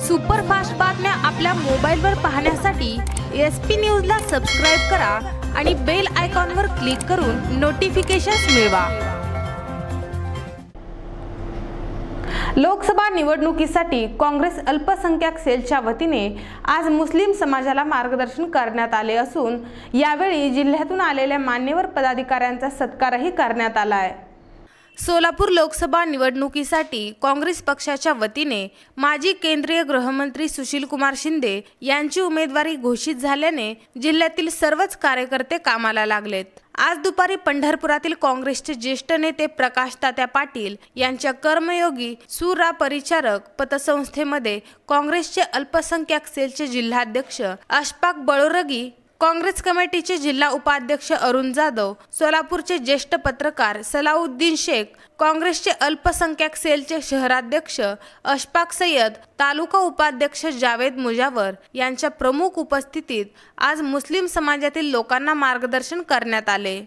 Superfast बातम्या आपल्या मोबाईलवर पाहण्यासाठी एस पी न्यूजला सबस्क्राईब करा आणि बेल आयकॉनवर क्लिक करून नोटिफिकेशन्स मिळवा. लोकसभा निवडणुकीसाठी काँग्रेस अल्पसंख्याक सेलच्या वतीने आज मुस्लिम समाजाला मार्गदर्शन करण्यात आले असून यावेळी जिल्ह्यातून आलेल्या मान्यवर पदाधिकाऱ्यांचा सत्कारही करण्यात आला आहे. सोलापूर लोकसभा निवडणुकीसाठी काँग्रेस पक्षाच्या वतीने माजी केंद्रीय गृहमंत्री सुशीलकुमार शिंदे यांची उमेदवारी घोषित झाल्याने जिल्ह्यातील सर्वच कार्यकर्ते कामाला लागलेत. आज दुपारी पंढरपुरातील काँग्रेसचे ज्येष्ठ नेते प्रकाश तात्या पाटील यांच्या कर्मयोगी सुरा परिचारक पतसंस्थेमध्ये काँग्रेसचे अल्पसंख्याक सेलचे जिल्हाध्यक्ष अशफाक बळोरगी काँग्रेस कमिटीचे जिल्हा उपाध्यक्ष अरुण जाधव सोलापूरचे ज्येष्ठ पत्रकार सलाउद्दीन शेख काँग्रेसचे अल्पसंख्याक सेलचे शहराध्यक्ष अशफाक सय्यद तालुका उपाध्यक्ष जावेद मुजावर यांच्या प्रमुख उपस्थितीत आज मुस्लिम समाजातील लोकांना मार्गदर्शन करण्यात आले.